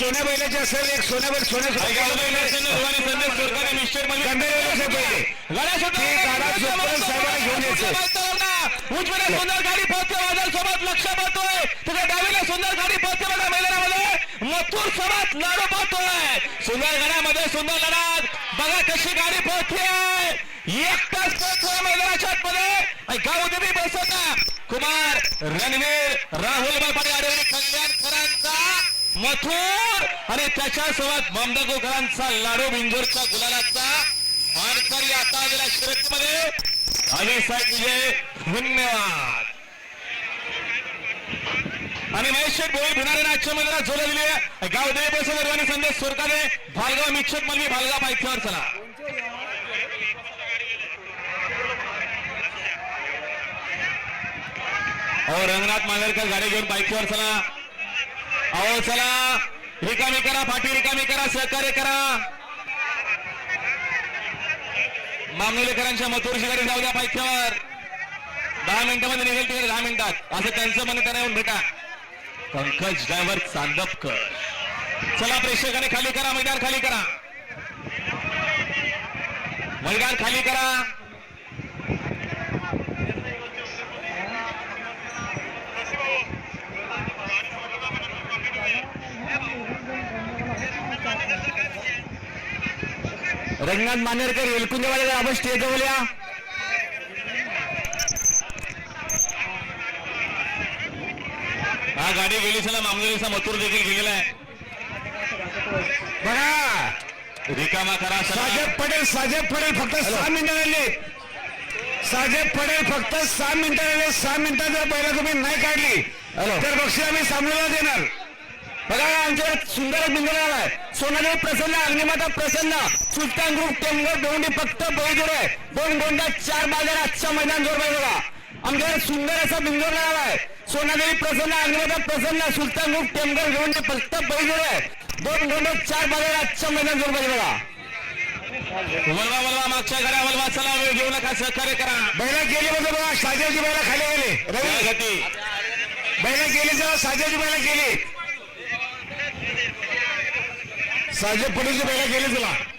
सोन्या बैलाची असेल एक सोन्या बैल गाडा उजवीला सुंदर पोहोचते माझ्या सोबत लक्ष पाहतोय तुझ्या डावीला सुंदर गाडी पोहोचते बघा मैदानामध्ये मथुर सोबत लढू पाहतोय. सुंदर गडामध्ये सुंदर लढत. बघा कशी गाडी पोहोचते एकटाच पोहोचतोय मैदानाच्या आतमध्ये. गाव देवी बसवता. कुमार रणवीर राहुल बापाडे अडवणे कल्याणकरांचा मथुर आणि ममदा ममदागोकरांचा लाडू बिंजोरचा गुलालाचा मानकरी आता आलेल्या शर्यतीमध्ये आणि साहेब विजय धन्यवाद. आणि महेश शेठ भोई भिणारे आजच्या मंदिरात जोडले दिली आहे. गाव देवी बसवणार संदेश सुरकाने भालगाव मिक्षक मलवी भालगाव पायथ्यावर चला. अहो रंगनाथ मांगरकर गाडी घेऊन बाईकवर चला. अहो चला. रिकामी करा फाटी रिकामी करा सहकार्य करा. मामलेकरांच्या मथुरची गाडी जाऊ द्या पायथ्यावर. दहा मिनिटामध्ये निघेल तिकडे दहा मिनिटात. असं त्यांचं म्हणणं त्यांना येऊन भेटा. पंकज ड्रायव्हर चांदपकर चला प्रेक्षकाने खाली करा मैदान खाली करा. मैदान खाली करा. रंगनाथ मानेरकर एलकुंजवाले आपण स्टेज जवळ या हा गाडी गेली चला मामनुलीचा मथुर देखील गेलेला आहे. बघा. रिकामा करा. साजेब पटेल साजेब पटेल फक्त सहा मिनिटं राहिले. साजेब पटेल फक्त सहा मिनिटं राहिले. सहा मिनिटं जर बैला तुम्ही नाही काढली तर बक्षीस आम्ही सामन्याला देणार. बघा आमच्याकडे सुंदर बिंदू आलाय. सोनाली प्रसन्न अग्निमाता प्रसन्न सुलतान ग्रुप टेमगर दोंडी फक्त बैजोड आहे दोन गोंडा चार बाजार आजच्या मैदान जोर बघा. आमच्याकडे सुंदर असा बिंदू आलाय. सोनादेवी प्रसन्न अग्निमाता प्रसन्न सुलतान ग्रुप टेमगर दोंडी फक्त बैजोड आहे दोन गोंडा चार बाजार आजच्या मैदान जोर बघा. वळवा वळवा मागच्या घरा वळवा चला वेळ घेऊ नका सहकार्य करा. बैला गेली म्हणजे बघा साजेची बैला खाली गेले रवी. बैला गेली जेव्हा साजेची बैला गेली साजे पटेलची बैला गेली तुला.